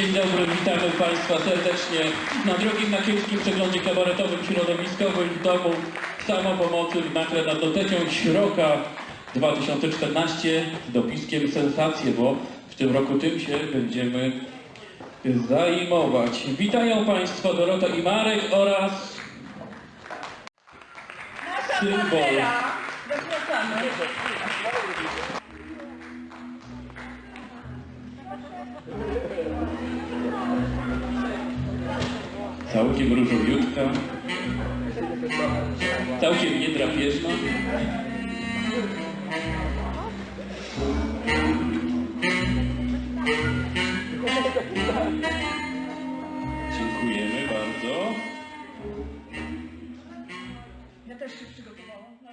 Dzień dobry, witamy Państwa serdecznie na drugim nakielskim przeglądzie kabaretowym środowiskowym w domu samopomocy w Nakle nad Notecią Śroka 2014 z dopiskiem sensacje, bo w tym roku tym się będziemy zajmować. Witają Państwa Dorota i Marek oraz Nasza Symbol. Całkiem różowiutka, całkiem niedrapieżna. Dziękujemy bardzo. Ja też się przygotowałam.